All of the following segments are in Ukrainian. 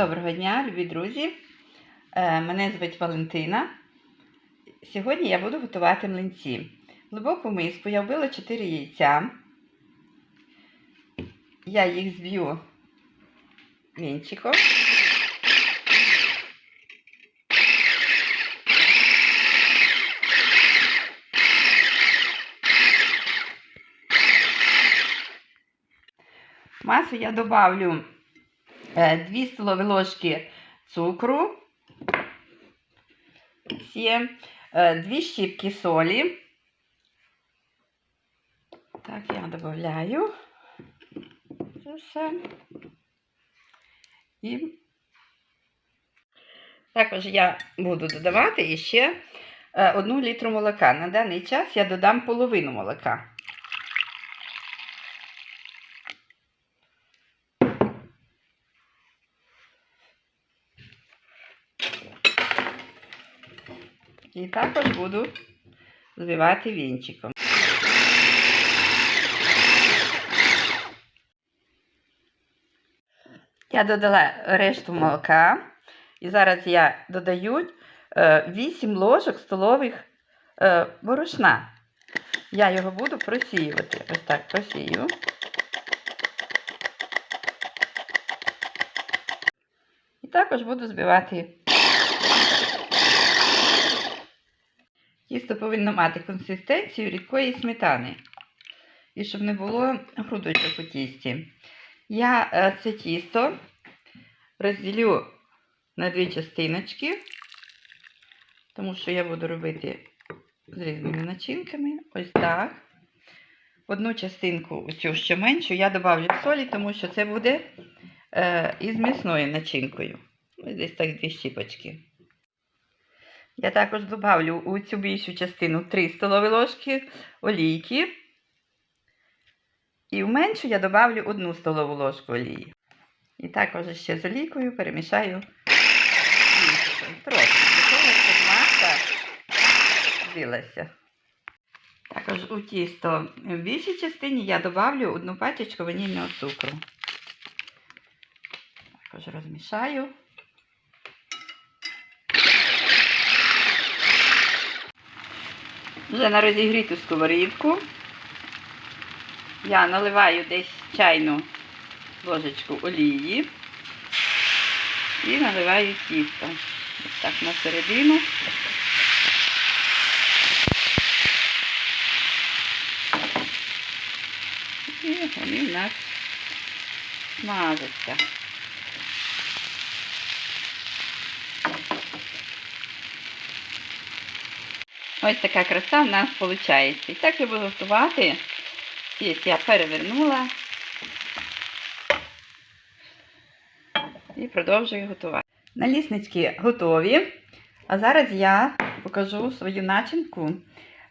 Доброго дня, любі друзі. Е, Мене звуть Валентина. Сьогодні я буду готувати млинці. В глибоку миску я вбила 4 яйця. Я їх зб'ю вінчиком. Масу я добавлю 2 столові ложки цукру, 2 щіпки солі. Так, я додаю це все. І також я буду додавати ще 1 літру молока. На даний час я додам половину молока. І також буду збивати вінчиком. Я додала решту молока. І зараз я додаю 8 ложок столових е, борошна. Я його буду просіювати. Ось так просію. І також буду збивати. Тісто повинно мати консистенцію рідкої сметани. І щоб не було грудочок у тісті. Я е, це тісто розділю на дві частиночки, тому що я буду робити з різними начинками. Ось так. Одну частинку, цю що меншу, я додавлю солі, тому що це буде е, із м'ясною начинкою. Ось десь так дві щіпочки. Я також додавлю у цю більшу частину 3 столові ложки олійки. І в меншу я додавлю 1 столову ложку олії. І також ще з олійкою перемішаю для того, щоб маса злилася. Також у тісто в більшій частині я додавлю одну пачечку ванільного цукру. Також розмішаю. Вже на розігріту сковорідку я наливаю десь чайну ложечку олії і наливаю тісто. Ось так на середину. І вони в нас смажаться. Ось така краса в нас виходить. І так я буду готувати. Ось я перевернула і продовжую готувати. Наліснички готові. А зараз я покажу свою начинку.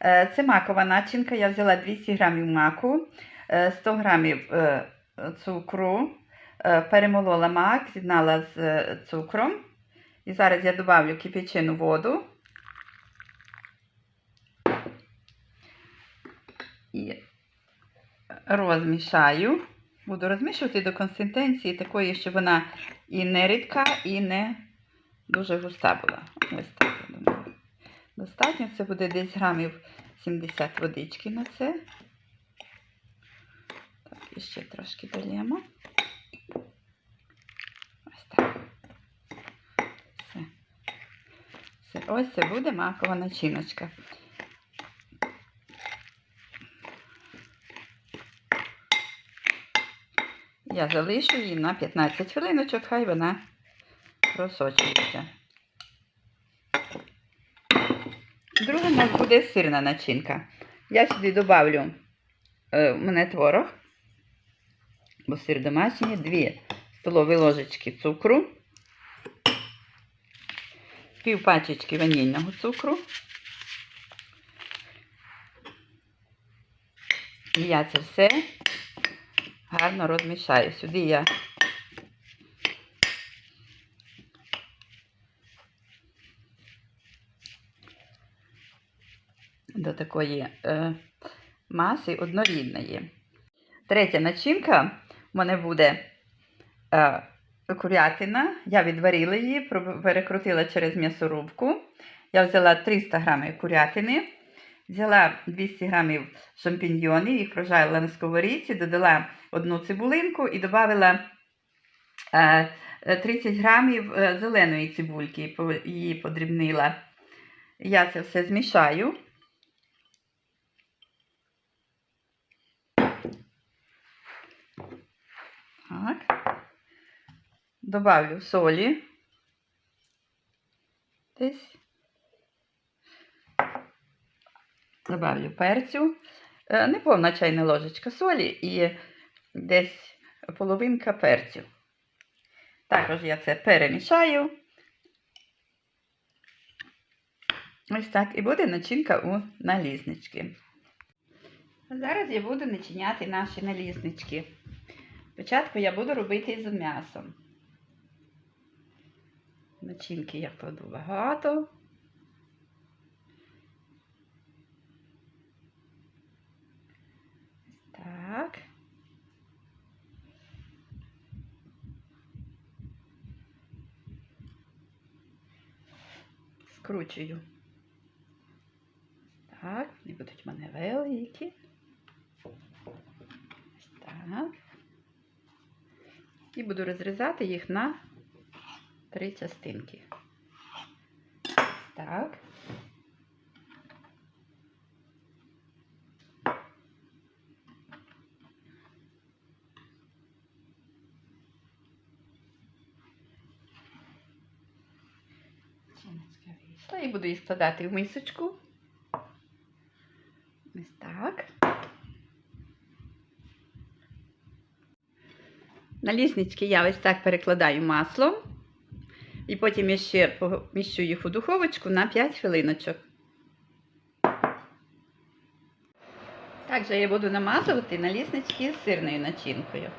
Е, Це макова начинка. Я взяла 200 грамів маку, е, 100 грамів е, цукру, е, перемолола мак, з'єднала з е, цукром. І зараз я додавлю кипячену воду. І розмішаю. Буду розмішувати до консистенції такої, щоб вона і не рідка, і не дуже густа була. Ось так, я думаю. Достатньо. Це буде десь грамів 70 водички на це. Так, і ще трошки даємо. Ось так. Все. Все. Ось це буде макова начиночка. Я залишу її на 15 хвилиночок, хай вона просочується. Друга у нас буде сирна начинка. Я сюди додавлю е, мене творог, бо сир домашній, 2 столові ложечки цукру, пів пачечки ванільного цукру. І я це все гарно розмішаю. Сюди я до такої е, маси однорідної. Третя начинка в мене буде е, курятина. Я відварила її, перекрутила через м'ясорубку. Я взяла 300 грамів курятини, взяла 200 грамів шампіньйонів, їх прожарила на сковорідці, додала одну цибулинку і додала е, е, 30 грамів е, зеленої цибульки, її подрібнила. Я це все змішаю. Так. Добавлю солі. Десь. Добавлю перцю. Е, Неповна чайна ложечка солі і десь половинка перцю. Також я це перемішаю. Ось так. І буде начинка у налізнички. Зараз я буду начиняти наші налізнички. Спочатку я буду робити з м'ясом. Начинки я кладу багато. Ось Так. Скручую. Так, вони будуть в мене великі. Ось так. І буду розрізати їх на три частинки. Так. Вийшла. І буду їх складати в мисочку. Ось так. Наліснички я ось так перекладаю маслом. І потім я ще поміщу їх у духовочку на 5 хвилиночок. Також я буду намазувати наліснички з сирною начинкою.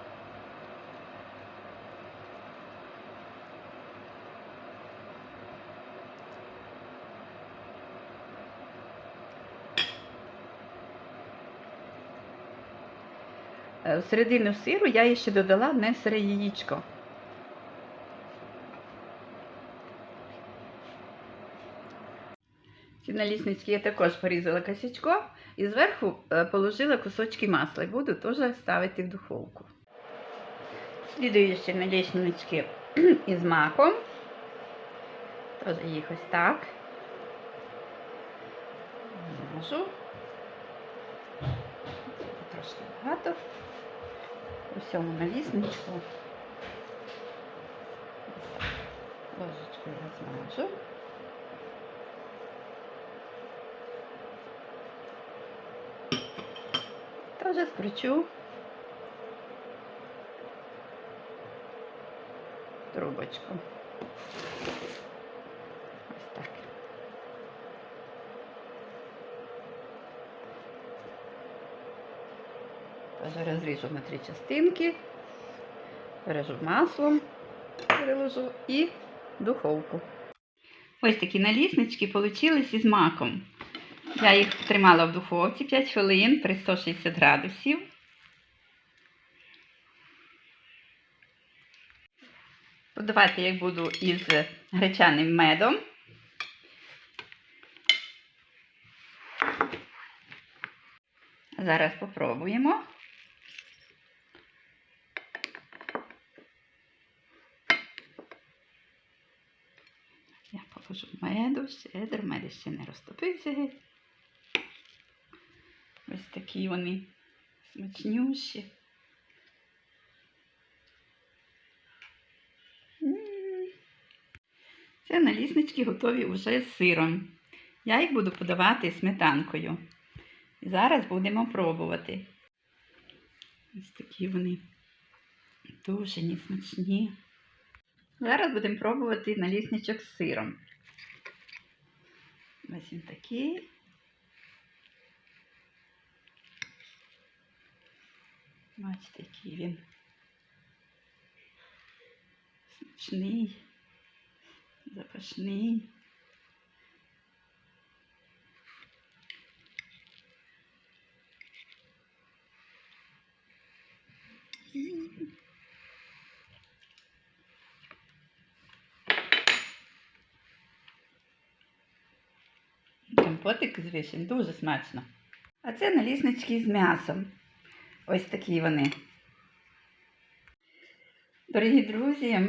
В середину сиру я її ще додала одне сире яєчко. Ці наліснички я також порізала косячком і зверху е, положила кусочки масла і буду теж ставити в духовку. Слідуючі наліснички із маком. Теж їх ось так. Можу. Трошки багато. У всьому налісничку. Ось так. Ложечкою розмажу. Теж скручу трубочку. Ось так. Теж розріжу на три частинки, пережу маслом, переложу і духовку. Ось такі наліснички получились із маком. Я їх тримала в духовці 5 хвилин при 160 градусів. Подавати я їх буду із гречаним медом. Зараз попробуємо. Я положу меду, щедро, мед ще не розтопився геть. Ось такі вони смачнющі. Це наліснички готові вже з сиром. Я їх буду подавати сметанкою. І зараз будемо пробувати. Ось такі вони дуже смачні. Зараз будемо пробувати налісничок з сиром. Ось він такий. Бачите, який він смачний, запашний. Компотик з вишень, дуже смачно. А це наліснички з м'ясом. Ось такі вони. Дорогі друзі,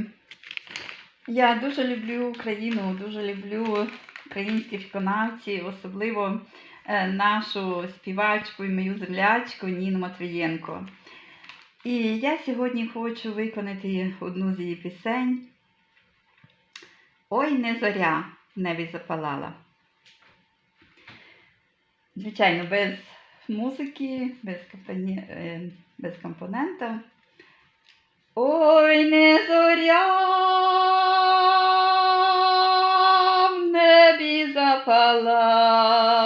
я дуже люблю Україну, дуже люблю українських виконавців, особливо е, нашу співачку і мою землячку Ніну Матвієнко. І я сьогодні хочу виконати одну з її пісень. Ой, не зоря в небі запалала. Звичайно, без музики, без, компоні... е, без компонента. Ой, не зоря в небі запалала,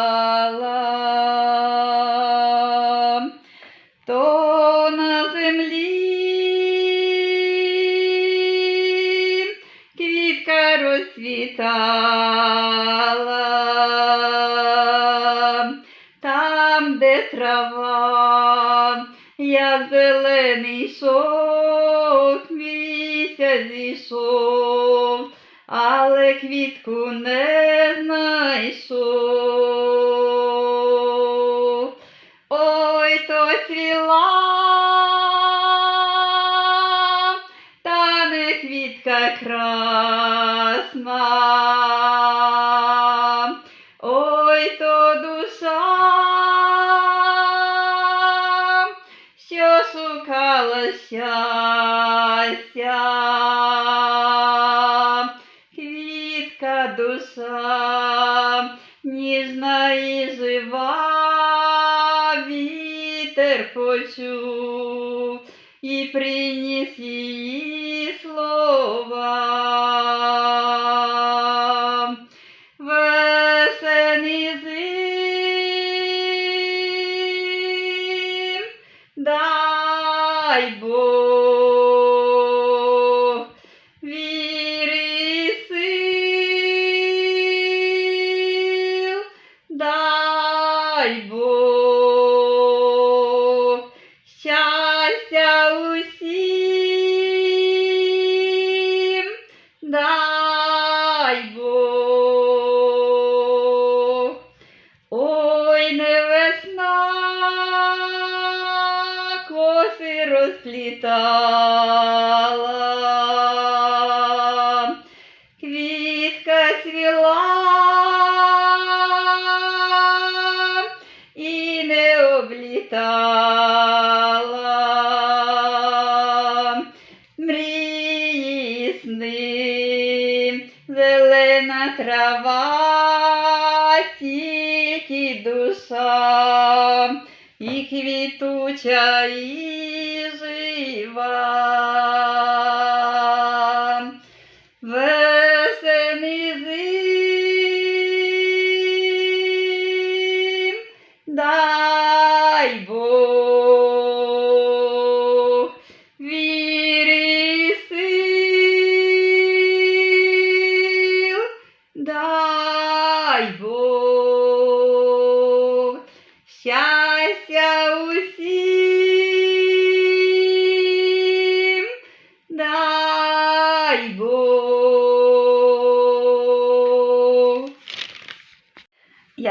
квітку не знайшов. Ой, то цвіла, та не квітка красна. Ой, то душа, що шукала Квітка душа, ніжна і жива, вітер почув і приніс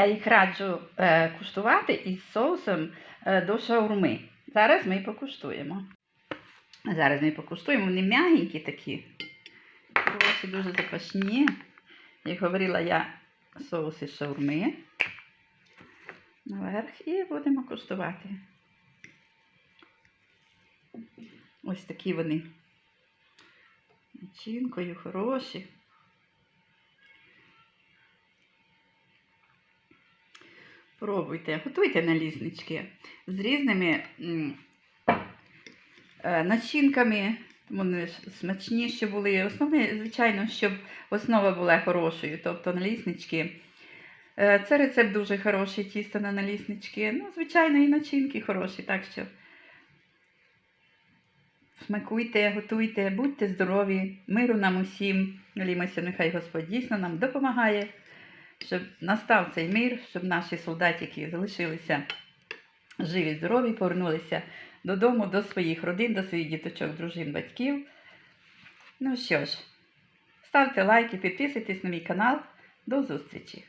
Я їх раджу е, куштувати із соусом е, до шаурми. Зараз ми покуштуємо. Зараз ми покуштуємо. Вони м'ягенькі такі. Хороші, дуже запашні. Як говорила я, соус із шаурми. Наверх і будемо куштувати. Ось такі вони. Начинкою хороші. Пробуйте, готуйте наліснички з різними е, начинками. Вони смачніші були. Основне, звичайно, щоб основа була хорошою, тобто наліснички. Е, Це рецепт дуже хороший, тісто на наліснички. Ну, звичайно, і начинки хороші, так що смакуйте, готуйте, будьте здорові, миру нам усім. Молімося, нехай Господь дійсно нам допомагає, щоб настав цей мир, щоб наші солдатики залишилися живі, здорові, повернулися додому, до своїх родин, до своїх діточок, дружин, батьків. Ну що ж, ставте лайки, підписуйтесь на мій канал. До зустрічі!